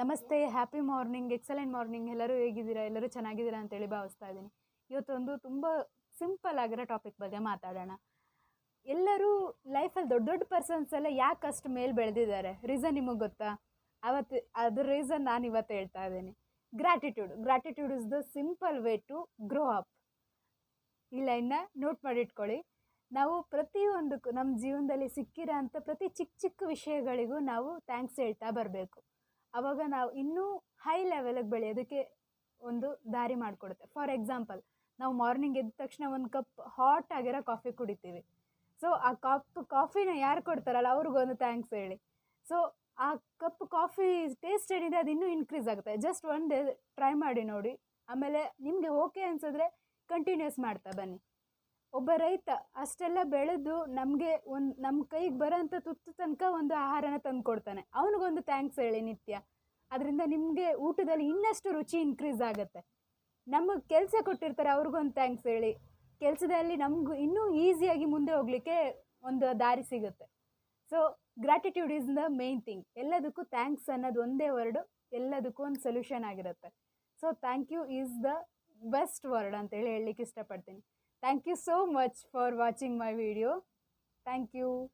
ನಮಸ್ತೆ happy morning excellent morning ಎಲ್ಲರೂ ಹೇಗಿದ್ದೀರಾ ಎಲ್ಲರೂ ಚೆನ್ನಾಗಿದ್ದೀರಾ ಅಂತೇಳಿ ಭಾವಿಸ್ತಾ ಇದ್ದೀನಿ ಇವತ್ತೊಂದು ತುಂಬ ಸಿಂಪಲ್ ಆಗಿರೋ ಟಾಪಿಕ್ ಬಗ್ಗೆ ಮಾತಾಡೋಣ ಎಲ್ಲರೂ ಲೈಫಲ್ಲಿ ದೊಡ್ಡ ದೊಡ್ಡ ಪರ್ಸನ್ಸ್ ಎಲ್ಲ ಯಾಕೆ ಅಷ್ಟು ಮೇಲೆ ಬೆಳೆದಿದ್ದಾರೆ ರೀಸನ್ ನಿಮಗೆ ಗೊತ್ತಾ ಅವತ್ತು ಅದ್ರ ರೀಸನ್ ನಾನು ಇವತ್ತು ಹೇಳ್ತಾ ಇದ್ದೀನಿ gratitude gratitude is the simple way to grow up ಈ ಲೈನ್ನ ನೋಟ್ ಮಾಡಿಟ್ಕೊಳ್ಳಿ ನಾವು ಪ್ರತಿಯೊಂದಕ್ಕೂ ನಮ್ಮ ಜೀವನದಲ್ಲಿ ಸಿಕ್ಕಿರೋ ಅಂಥ ಪ್ರತಿ ಚಿಕ್ಕ ಚಿಕ್ಕ ವಿಷಯಗಳಿಗೂ ನಾವು ಥ್ಯಾಂಕ್ಸ್ ಹೇಳ್ತಾ ಬರಬೇಕು ಅವಾಗ ನಾವು ಇನ್ನೂ ಹೈ ಲೆವೆಲಿಗೆ ಬೆಳೆಯೋದಕ್ಕೆ ಒಂದು ದಾರಿ ಮಾಡಿಕೊಡುತ್ತೆ ಫಾರ್ ಎಕ್ಸಾಂಪಲ್ ನಾವು ಮಾರ್ನಿಂಗ್ ಎದ್ದ ತಕ್ಷಣ ಒಂದು ಕಪ್ ಹಾಟ್ ಆಗಿರೋ ಕಾಫಿ ಕುಡಿತೀವಿ ಸೊ ಆ ಕಪ್ ಕಾಫಿನ ಯಾರು ಕೊಡ್ತಾರಲ್ಲ ಅವ್ರಿಗೊಂದು ಥ್ಯಾಂಕ್ಸ್ ಹೇಳಿ ಸೊ ಆ ಕಪ್ ಕಾಫಿ ಟೇಸ್ಟ್ ಏನಿದೆ ಅದು ಇನ್ನೂ ಇನ್ಕ್ರೀಸ್ ಆಗುತ್ತೆ ಜಸ್ಟ್ ಒನ್ ಡೇ ಟ್ರೈ ಮಾಡಿ ನೋಡಿ ಆಮೇಲೆ ನಿಮಗೆ ಓಕೆ ಅನಿಸಿದ್ರೆ ಕಂಟಿನ್ಯೂಸ್ ಮಾಡ್ತಾ ಬನ್ನಿ ಒಬ್ಬ ರೈತ ಅಷ್ಟೆಲ್ಲ ಬೆಳೆದು ನಮಗೆ ಒಂದು ನಮ್ಮ ಕೈಗೆ ಬರೋಂಥ ತುತ್ತು ತನಕ ಒಂದು ಆಹಾರನ ತಂದು ಕೊಡ್ತಾನೆ ಅವನಿಗೊಂದು ಥ್ಯಾಂಕ್ಸ್ ಹೇಳಿ ನಿತ್ಯ ಅದರಿಂದ ನಿಮಗೆ ಊಟದಲ್ಲಿ ಇನ್ನಷ್ಟು ರುಚಿ ಇನ್ಕ್ರೀಸ್ ಆಗುತ್ತೆ ನಮಗೆ ಕೆಲಸ ಕೊಟ್ಟಿರ್ತಾರೆ ಅವ್ರಿಗೊಂದು ಥ್ಯಾಂಕ್ಸ್ ಹೇಳಿ ಕೆಲಸದಲ್ಲಿ ನಮಗೂ ಇನ್ನೂ ಈಸಿಯಾಗಿ ಮುಂದೆ ಹೋಗಲಿಕ್ಕೆ ಒಂದು ದಾರಿ ಸಿಗುತ್ತೆ so gratitude is the main thing ಎಲ್ಲದಕ್ಕೂ ಥ್ಯಾಂಕ್ಸ್ ಅನ್ನೋದು ಒಂದೇ ವರ್ಡು ಎಲ್ಲದಕ್ಕೂ ಒಂದು ಸೊಲ್ಯೂಷನ್ ಆಗಿರುತ್ತೆ so thank you is the best word ಅಂತೇಳಿ ಹೇಳಲಿಕ್ಕೆ ಇಷ್ಟಪಡ್ತೀನಿ Thank you so much for watching my video. Thank you.